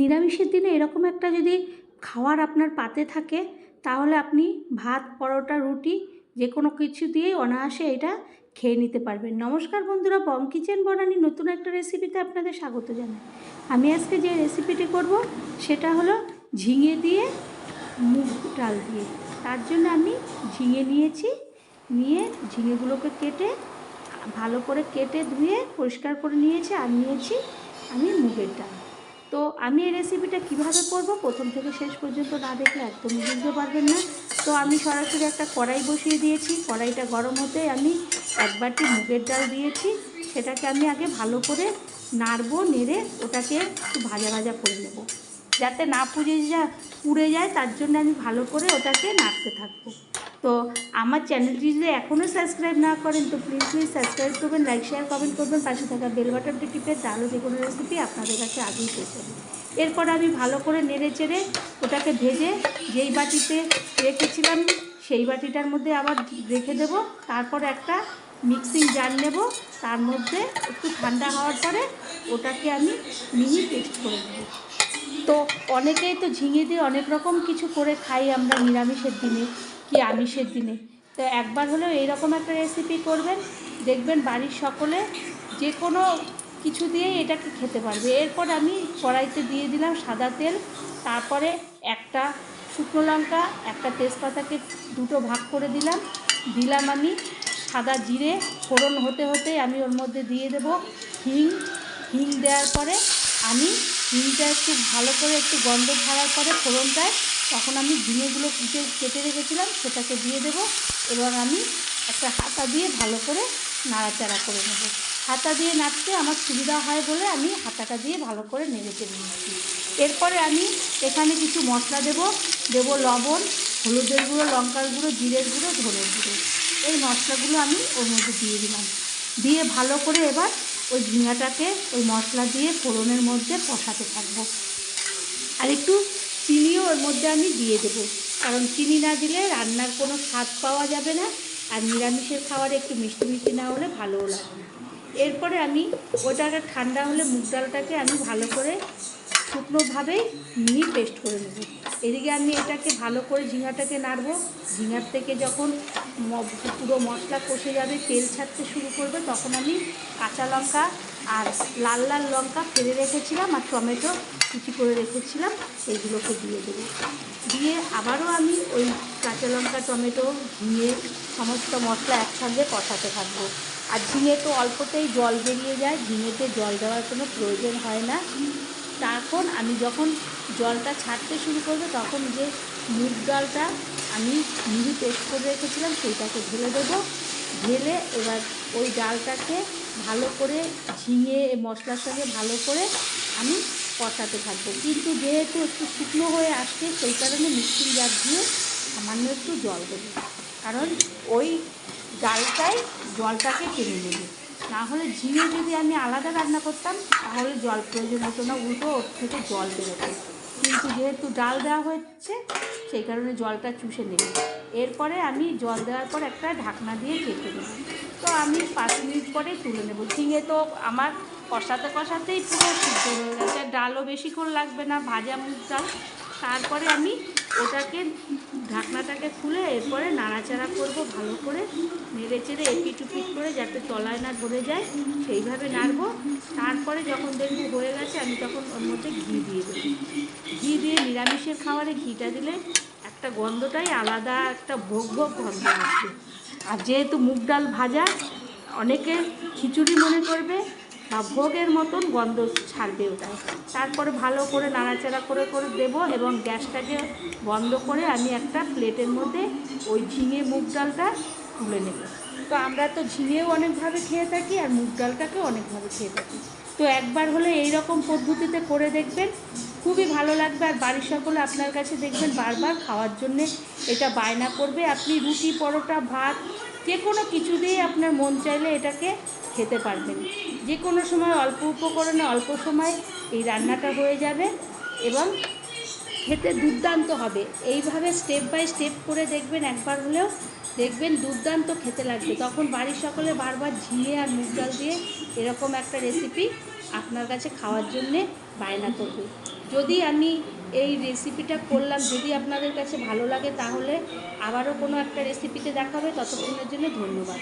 নিরামিষের দিনে এরকম একটা যদি খাওয়ার আপনার পাতে থাকে, তাহলে আপনি ভাত, পরোটা, রুটি যে কোনো কিছু দিয়েই অনায়াসে এটা খেয়ে নিতে পারবেন। নমস্কার বন্ধুরা, বং কিচেন বনানি নতুন একটা রেসিপিতে আপনাদের স্বাগত জানাই। আমি আজকে যে রেসিপিটি করব, সেটা হলো ঝিঙে দিয়ে মুগ ডাল দিয়ে। তার জন্য আমি ঝিঙে নিয়েছি, নিয়ে ঝিঙেগুলোকে কেটে, ভালো করে কেটে ধুয়ে পরিষ্কার করে নিয়েছি আর নিয়েছি আমি মুগের ডাল। তো আমি এই রেসিপিটা কীভাবে করব? প্রথম থেকে শেষ পর্যন্ত না দেখলে একদমই বুঝতে পারবেন না। তো আমি সরাসরি একটা কড়াই বসিয়ে দিয়েছি। কড়াইটা গরম হতে আমি একবারটি মুগের ডাল দিয়েছি। সেটাকে আমি আগে ভালো করে নাড়বো, নেড়ে ওটাকে একটু ভাজা ভাজা করে নেব। যাতে না পুড়ে যা, পুড়ে যায়, তার জন্য আমি ভালো করে ওটাকে নাড়তে থাকব। তো আমার চ্যানেলটি যদি এখনও সাবস্ক্রাইব না করেন, তো প্লিজ প্লিজ সাবস্ক্রাইব করবেন লাইক শেয়ার কমেন্ট করবেন, পাশে থাকা বেল বাটনটি টিপে তাহলে যে কোনো রেসিপি আপনাদের কাছে আগেই পেয়ে এরপর আমি ভালো করে নেড়ে চেড়ে ওটাকে ভেজে যেই বাটিতে রেখেছিলাম, সেই বাটিটার মধ্যে আবার রেখে দেব। তারপর একটা মিক্সিং জার নেব। তার মধ্যে একটু ঠান্ডা হওয়ার পরে ওটাকে আমি মিহি পেস্ট করে নেব। তো অনেকেই তো ঝিঙে দিয়ে অনেক রকম কিছু করে খাই আমরা নিরামিষের দিনে। কি আমিষের দিনে। তো একবার হলেও এইরকম একটা রেসিপি করবেন, দেখবেন বাড়ির সকলে যে কোনো কিছু দিয়েই এটাকে খেতে পারবে। এরপর আমি কড়াইতে দিয়ে দিলাম সাদা তেল, তারপরে একটা শুকনো লঙ্কা, একটা তেজপাতাকে দুটো ভাগ করে দিলাম। দিলাম আমি সাদা জিরে, ফোড়ন হতে হতে আমি ওর মধ্যে দিয়ে দেব হিং। হিং দেওয়ার পরে আমি হিংটা একটু ভালো করে একটু গন্ধ ছাড়ার পরে ফোড়নটায় তখন আমি ঝিঙেগুলো কেটে কেটে রেখেছিলাম, সেটাকে দিয়ে দেব। এবার আমি একটা হাতা দিয়ে ভালো করে নাড়াচাড়া করে নেব। হাতা দিয়ে নাড়তে আমার সুবিধা হয় বলে আমি হাতাটা দিয়ে ভালো করে নেড়ে চেড়ে নিচ্ছি। এরপরে আমি এখানে কিছু মশলা দেব। দেব লবণ, হলুদের গুঁড়ো, লঙ্কার গুঁড়ো, জিরের গুঁড়ো, ধনের গুঁড়ো। এই মশলাগুলো আমি ওর মধ্যে দিয়ে দিলাম। দিয়ে ভালো করে এবার ওই ঝিঙাটাকে ওই মশলা দিয়ে ফোড়নের মধ্যে কষাতে থাকব। আর একটু চিনিও ওর মধ্যে আমি দিয়ে দেবো। কারণ চিনি না দিলে রান্নার কোনো স্বাদ পাওয়া যাবে না, আর নিরামিষের খাবারে একটু মিষ্টি মিষ্টি না হলে ভালোও লাগে এরপরে আমি ওটাকে ঠান্ডা হলে মুগ ডালটাকে আমি ভালো করে শুকনোভাবেই মিহি পেস্ট করে নেব। এদিকে আমি এটাকে ভালো করে ঝিঙাটাকে নাড়বো। ঝিঙার থেকে যখন পুরো মশলা কষে যাবে, তেল ছাড়তে শুরু করবে, তখন আমি কাঁচা লঙ্কা আর লাল লাল লঙ্কা ফেলে রেখেছিলাম আর টমেটো কুচি করে রেখেছিলাম এইগুলোকে দিয়ে দেবো। দিয়ে আবারও আমি ওই কাঁচা লঙ্কা, টমেটো, ঝিঙে সমস্ত মশলা একসঙ্গে কষাতে থাকব। আর ঝিঙে তো অল্পতেই জল বেরিয়ে যায়, ঝিঙেতে জল দেওয়ার কোনো প্রয়োজন হয় না। তখন আমি যখন জলটা ছাড়তে শুরু করবে, তখন যে মুগ ডালটা আমি মিহি পেস্ট করে রেখেছিলাম, সেইটাকে ঢেলে দেবো। ঢেলে এবার ওই ডালটাকে ভালো করে ঝিঙে, মশলার সঙ্গে ভালো করে আমি কষাতে থাকব। কিন্তু যেহেতু একটু শুকনো হয়ে আসছে, সেই কারণে মিক্সিং জার দিয়ে সামান্য একটু জল দেবো। কারণ ওই ডালটাই জলটাকে টেনে নেবে। না হলে ঝিঙে যদি আমি আলাদা রান্না করতাম, তাহলে জল প্রয়োজন হতো না, উল্টো ওর থেকে জল বেরোতো কিন্তু যেহেতু ডাল দেওয়া হচ্ছে, সেই কারণে জলটা চুষে নেবে এরপরে আমি জল দেওয়ার পর একটা ঢাকনা দিয়ে কেটে দেবো তো আমি পাঁচ মিনিট পরে তুলে নেব। ঝিঙে তো আমার কষাতে কষাতেই পুরো সিদ্ধ হয়ে গেছে। ডালও বেশিক্ষণ লাগবে না, ভাজা মুগ ডাল। তারপরে আমি ওটাকে ঢাকনাটাকে খুলে এরপরে নাড়াচাড়া করব ভালো করে, নেড়ে চেড়ে এপিট উপিট করে যাতে তলায় না ধরে যায়, সেইভাবে নাড়বো। তারপরে যখন দেখব হয়ে গেছে, আমি তখন ওর মধ্যে ঘি দিয়ে দেবো। ঘি দিয়ে নিরামিষের খাবারে ঘিটা দিলে একটা গন্ধটাই আলাদা, একটা ভোগ ভোগ গন্ধ আসবে। আর যেহেতু মুগ ডাল ভাজা, অনেকে খিচুড়ি মনে করবে বা ভোগের মতন গন্ধ ছাড়বে ওটা। তারপরে ভালো করে নাড়াচাড়া করে করে দেবো এবং গ্যাসটাকে বন্ধ করে আমি একটা প্লেটের মধ্যে ওই ঝিঙে মুগ ডালটা তুলে নেব। তো আমরা তো ঝিঙেও অনেকভাবে খেয়ে থাকি আর মুগ ডালটাকেও অনেকভাবে খেয়ে থাকি। তো একবার হলে এই রকম পদ্ধতিতে করে দেখবেন, খুবই ভালো লাগবে। আর বাড়ির সকলে আপনার কাছে দেখবেন বারবার খাওয়ার জন্যে এটা বায়না করবে। আপনি রুটি, পরোটা, ভাত যে কোনো কিছু দিয়ে আপনার মন চাইলে এটাকে খেতে পারবেন। যে কোনো সময় অল্প উপকরণে অল্প সময় এই রান্নাটা হয়ে যাবে এবং খেতে দুর্দান্ত হবে। এইভাবে স্টেপ বাই স্টেপ করে দেখবেন, একবার হলেও দেখবেন দুর্দান্ত খেতে লাগবে। তখন বাড়ির সকলে বারবার ঝিঙে আর মুগ ডাল দিয়ে এরকম একটা রেসিপি আপনার কাছে খাওয়ার জন্যে বায়না করবে। যদি আমি এই রেসিপিটা করলাম, যদি আপনাদের কাছে ভালো লাগে, তাহলে আবারও কোনো একটা রেসিপিতে দেখা হবে। ততক্ষণের জন্য ধন্যবাদ।